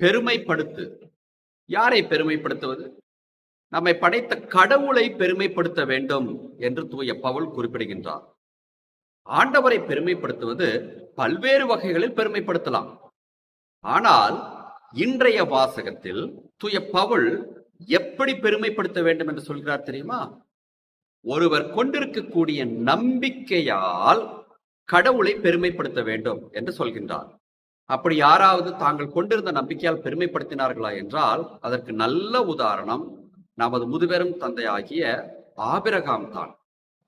பெருமைப்படுத்து. யாரை பெருமைப்படுத்துவது? நம்மை படைத்த கடவுளை பெருமைப்படுத்த வேண்டும் என்று தூய பவுல் குறிப்பிடுகின்றார். ஆண்டவரை பெருமைப்படுத்துவது பல்வேறு வகைகளில் பெருமைப்படுத்தலாம். ஆனால் இன்றைய வாசகத்தில் தூய பவுல் எப்படி பெருமைப்படுத்த வேண்டும் என்று சொல்கிறார் தெரியுமா? ஒருவர் கொண்டிருக்கக்கூடிய நம்பிக்கையால் கடவுளை பெருமைப்படுத்த வேண்டும் என்று சொல்கின்றார். அப்படி யாராவது தாங்கள் கொண்டிருந்த நம்பிக்கையால் பெருமைப்படுத்தினார்களா என்றால் அதற்கு நல்ல உதாரணம் நமது முதுபெரும் தந்தையாகிய ஆபிரகாம் தான்.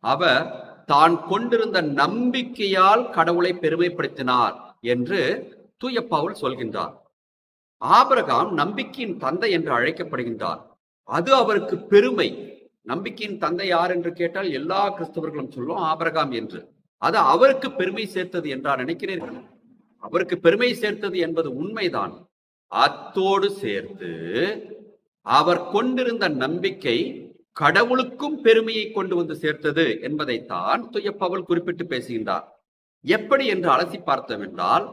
அவர் தான் கொண்டிருந்த நம்பிக்கையால் கடவுளை பெருமைப்படுத்தினார் என்று தூயப்பாவுல் சொல்கின்றார். ஆபிரகாம் நம்பிக்கையின் தந்தை என்று அழைக்கப்படுகின்றார். அது அவருக்கு பெருமை. நம்பிக்கையின் தந்தை யார் என்று கேட்டால் எல்லா கிறிஸ்தவர்களும் சொல்லும் ஆபிரகாம் என்று. அது அவருக்கு பெருமை சேர்த்தது என்றார் நினைக்கிறீர்கள்? அவருக்கு பெருமை சேர்த்தது என்பது உண்மைதான். அத்தோடு சேர்த்து அவர் கொண்டிருந்த நம்பிக்கை கடவுளுக்கும் பெருமையை கொண்டு வந்து சேர்த்தது என்பதைத்தான் துய குறிப்பிட்டு பேசுகின்றார். எப்படி என்று அலசி பார்த்தோம் என்றால்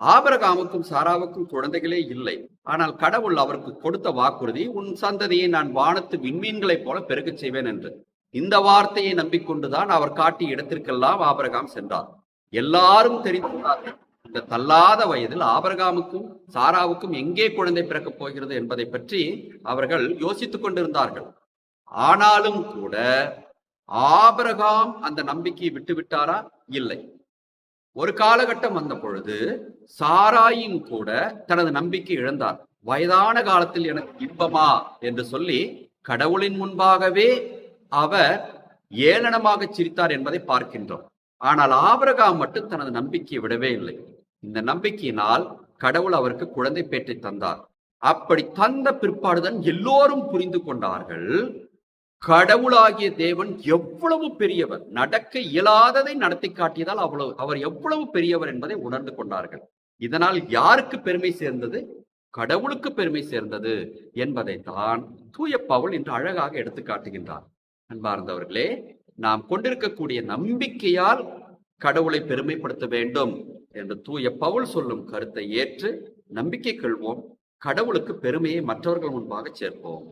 ஆபரகாமுக்கும் சாராவுக்கும் குழந்தைகளே இல்லை. ஆனால் கடவுள் அவருக்கு கொடுத்த வாக்குறுதி உன் சந்ததியை நான் வானத்து விண்மீன்களைப் போல பெருகச் செய்வேன் என்று. இந்த வார்த்தையை நம்பிக்கொண்டுதான் அவர் காட்டிய இடத்திற்கெல்லாம் ஆபரகாம் சென்றார். எல்லாரும் தெரிந்தார்கள் இந்த தள்ளாத வயதில் ஆபரகாமுக்கும் சாராவுக்கும் எங்கே குழந்தை பிறக்கப் போகிறது என்பதை பற்றி அவர்கள் யோசித்துக் கொண்டிருந்தார்கள். ஆனாலும் கூட ஆபரகாம் அந்த நம்பிக்கையை விட்டுவிட்டாரா? இல்லை. ஒரு காலகட்டம் வந்த பொழுது சாராயும் கூட தனது நம்பிக்கை இழந்தார். வயதான காலத்தில் எனக்கு இன்பமா? என்று சொல்லி கடவுளின் முன்பாகவே அவர் ஏளனமாக சிரித்தார் என்பதை பார்க்கின்றோம். ஆனால் ஆபரகாம் மட்டும் தனது நம்பிக்கையை விடவே இல்லை. இந்த நம்பிக்கையினால் கடவுள் அவருக்கு குழந்தை பேற்றை தந்தார். அப்படி தந்த பிற்பாடுதான் எல்லோரும் புரிந்து கொண்டார்கள். கடவுளாகிய தேவன் எவ்வளவு பெரியவர். நடக்க இயலாததை நடத்தி காட்டியதால் அவ்வளவு அவர் எவ்வளவு பெரியவர் என்பதை உணர்ந்து கொண்டார்கள். இதனால் யாருக்கு பெருமை சேர்ந்தது? கடவுளுக்கு பெருமை சேர்ந்தது என்பதைத்தான் தூய பவுல் இன்று அழகாக எடுத்து காட்டுகின்றார். அன்பார்ந்தவர்களே நாம் கொண்டிருக்கக்கூடிய நம்பிக்கையால் கடவுளை பெருமைப்படுத்த வேண்டும். என்று தூய பவுல் சொல்லும் கருத்தை ஏற்று நம்பிக்கை கொள்வோம் கடவுளுக்கு பெருமையை மற்றவர்கள் முன்பாக சேர்ப்போம்.